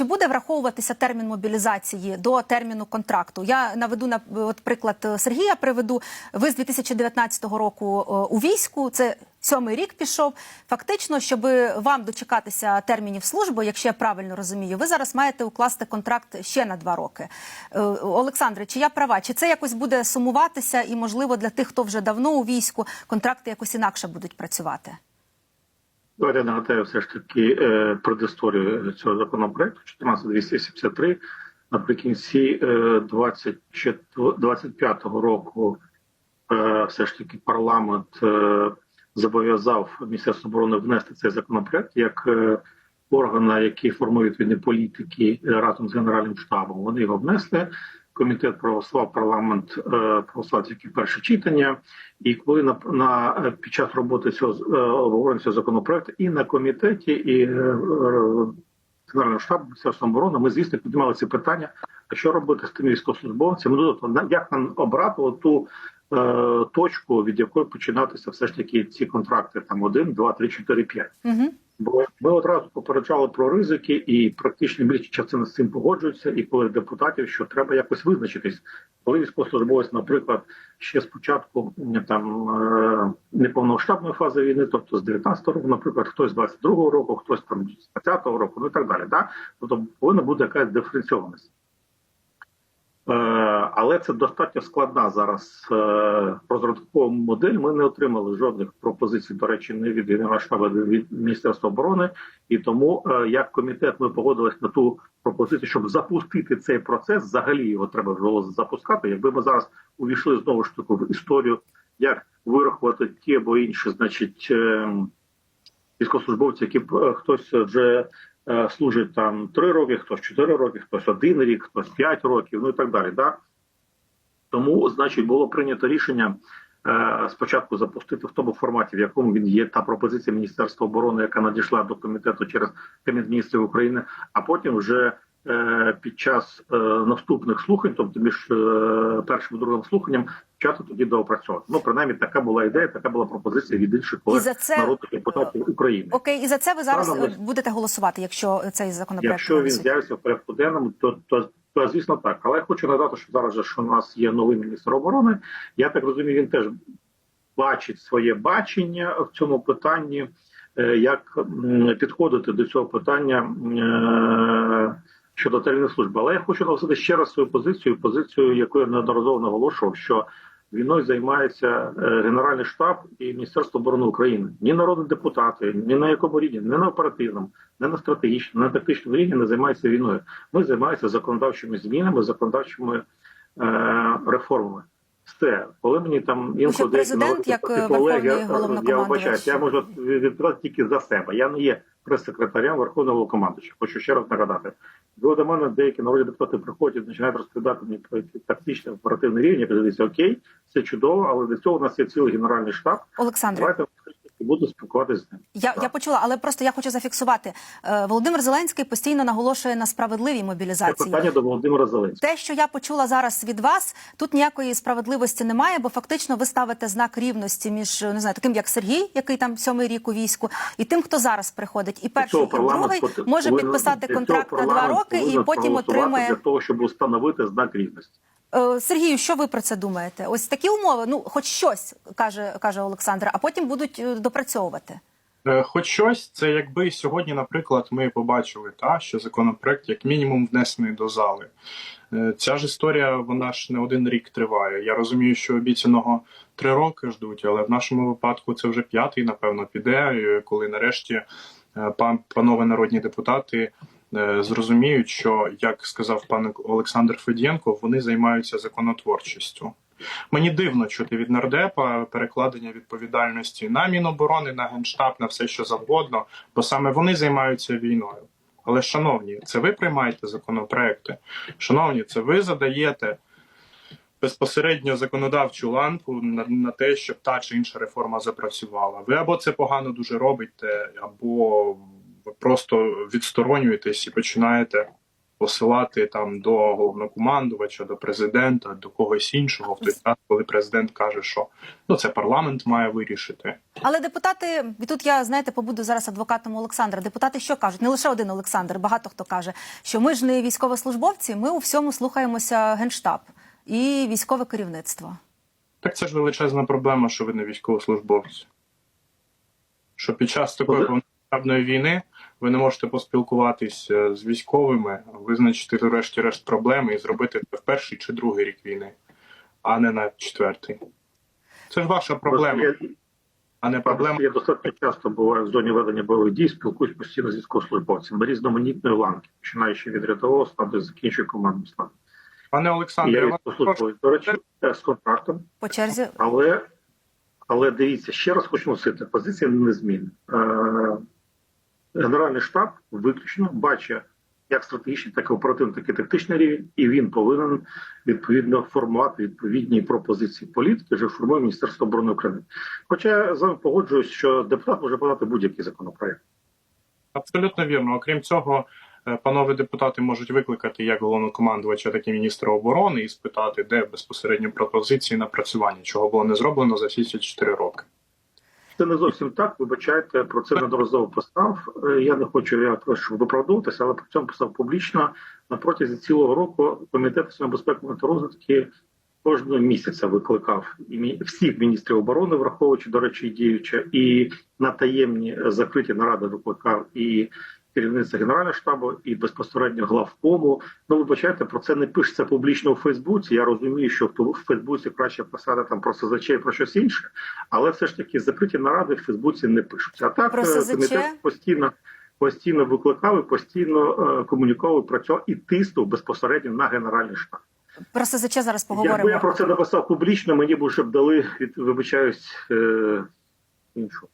чи буде враховуватися термін мобілізації до терміну контракту? Я наведу на от приклад е, Сергія. Приведу ви з 2019 року е, у війську. Це сьомий рік пішов. Фактично, щоб вам дочекатися термінів служби, якщо я правильно розумію, ви зараз маєте укласти контракт ще на два роки. Е, Олександре, чи я права? Чи це якось буде сумуватися, і можливо для тих, хто вже давно у війську, контракти якось інакше будуть працювати? Давайте нагадаю все ж таки е, предісторію цього законопроекту 14273. Наприкінці е, 25 року е, все ж таки парламент е, зобов'язав Міністерство оборони внести цей законопроект як е, органа, який формує відповідні політики е, разом з Генеральним штабом. Вони його внесли. Комітет проголосував парламент е, проголосував тільки перше читання. І коли на, на е, під час роботи цього е, обговорення цього законопроекту і на комітеті, і Генерального штабу Міністерства оборони, ми звісно піднімали ці питання. А що робити з тими військовослужбовцями? Ну тобто, як нам обрати ту е, точку, від якої починатися все ж таки ці контракти там один, два, три, чотири, п'ять. Бо ми одразу попереджали про ризики, і практично більша частина з цим погоджується. І коли депутатів, що треба якось визначитись, коли військовослужбовець, наприклад, ще з початку там е, неповномасштабної фази війни, тобто з 19-го року, наприклад, хтось з 22-го року, хтось там з 20-го року, ну і так далі. Да? Тобто повинна бути якась диференційованість. Але це достатньо складна зараз е, модель. Ми не отримали жодних пропозицій, до речі, не від Генерального від Міністерства оборони. І тому, е, як комітет, ми погодились на ту пропозицію, щоб запустити цей процес. Взагалі його треба було запускати. Якби ми зараз увійшли знову ж таки в історію, як вирахувати ті або інші, значить. е, Військовослужбовці, які хтось вже служить там три роки, хтось чотири роки, хтось один рік, хтось п'ять років, ну і так далі. Да? Тому, значить, було прийнято рішення е, спочатку запустити в тому форматі, в якому він є та пропозиція Міністерства оборони, яка надійшла до комітету через Кабінет міністрів України, а потім вже е, під час е, наступних слухань, тобто між е, першим і другим слуханням, почати тоді доопрацьовувати. Ну, принаймні, така була ідея, така була пропозиція від інших колег це- народних депутатів України. Окей, і за це ви зараз е, будете голосувати, якщо цей законопроект Якщо він з'явиться в порядку денному, то, то, звісно так. Але я хочу нагадати, що зараз же що у нас є новий міністр оборони. Я так розумію, він теж бачить своє бачення в цьому питанні, е, як підходити до цього питання е, щодо тельної служби. Але я хочу наголосити ще раз свою позицію, позицію, яку я неодноразово наголошував, що війною займається е, Генеральний штаб і Міністерство оборони України. Ні народні депутати, ні на якому рівні, ні на оперативному, ні на стратегічному, ні на тактичному рівні не займаються війною. Ми займаємося законодавчими змінами, законодавчими е, реформами. Все, коли мені там інколи деякі народні як, колеги, я- головнокомандувач. я я можу відповідати тільки за себе. Я не є прес-секретарем Верховного командувача. Хочу ще раз нагадати. Ви до мене деякі народні депутати приходять, починають розповідати мені про тактичне оперативний рівень. Я подивився, окей, все чудово, але для цього у нас є цілий генеральний штаб. Олександр. Давайте буду спілкуватися з ним. Я, я почула, але просто я хочу зафіксувати. Е, Володимир Зеленський постійно наголошує на справедливій Це мобілізації. питання до Володимира Зеленського. Те, що я почула зараз від вас, тут ніякої справедливості немає, бо фактично ви ставите знак рівності між не знаю, таким як Сергій, який там сьомий рік у війську, і тим, хто зараз приходить. І перший, і другий може підписати контракт на два роки і потім отримує. для того, щоб встановити знак рівності. Е, Сергію, що ви про це думаєте? Ось такі умови, ну хоч щось каже, каже Олександр, а потім будуть е, допрацьовувати. Е, Хоч щось, це якби сьогодні, наприклад, ми побачили, та що законопроект як мінімум внесений до зали. Ця ж історія, вона ж не один рік триває. Я розумію, що обіцяного три роки ждуть, але в нашому випадку це вже п'ятий, напевно, піде, коли нарешті пан панове народні депутати зрозуміють, що як сказав пан Олександр Федєнко, вони займаються законотворчістю. Мені дивно чути від нардепа перекладення відповідальності на Міноборони, на генштаб, на все що завгодно, бо саме вони займаються війною. Але, шановні, це ви приймаєте законопроекти. Шановні, це ви задаєте безпосередньо законодавчу ланку на, на те, щоб та чи інша реформа запрацювала. Ви або це погано дуже робите, або просто відсторонюєтесь і починаєте посилати там до головнокомандувача, до президента, до когось іншого в той час, коли президент каже, що ну це парламент має вирішити. Але депутати, і тут я знаєте, побуду зараз адвокатом Олександра. Депутати що кажуть? Не лише один Олександр, багато хто каже, що ми ж не військовослужбовці, ми у всьому слухаємося генштаб і військове керівництво. Так це ж величезна проблема, що ви не військовослужбовці. Що під час такої повномасштабної війни ви не можете поспілкуватись з військовими, визначити врешті-решт проблеми і зробити це в перший чи другий рік війни, а не на четвертий. Це ж ваша проблема, Я, а не проблема. я достатньо часто буваю в зоні ведення бойових дій, спілкуюсь постійно з військовослужбовцями різноманітної ланки, починаючи від рядового складу закінчуючи командним складом. Пане Олександре, Я прошу. до речі, е, з контрактом. По черзі Але, але дивіться, ще раз хочу носити, позиція незмінна. Генеральний штаб виключно бачить як стратегічний, так і оперативний, так і тактичний рівень, і він повинен відповідно формувати відповідні пропозиції політики, вже формує Міністерство оборони України. Хоча я з вами погоджуюсь, що депутат може подати будь-який законопроект. Абсолютно вірно. Окрім цього, е, панове депутати можуть викликати як головнокомандувача, так і міністра оборони і спитати, де безпосередньо пропозиції напрацювання, чого було не зроблено за всі ці 4 роки. Це не зовсім так. Вибачайте, про це неодноразово писав. Е, Я не хочу я прошу виправдовуватися, але про цьому писав публічно на протязі цілого року комітет безпеки та розвитки кожного місяця викликав всіх міністрів оборони, враховуючи до речі, діюча, і на таємні е, закриті наради викликав і керівництва генерального штабу, і безпосередньо главкому. Ну, вибачайте, про це не пишеться публічно у Фейсбуці. Я розумію, що в Фейсбуці краще писати там про СЗЧ і про щось інше, але все ж таки закриті наради в Фейсбуці не пишуться. А так Про е, комітет постійно. Постійно викликав і постійно е, комунікував, працював і тиснув безпосередньо на генеральний штаб. про СЗЧ зараз Якби я про це написав публічно, мені б вже б дали від вибачаюсь е, іншу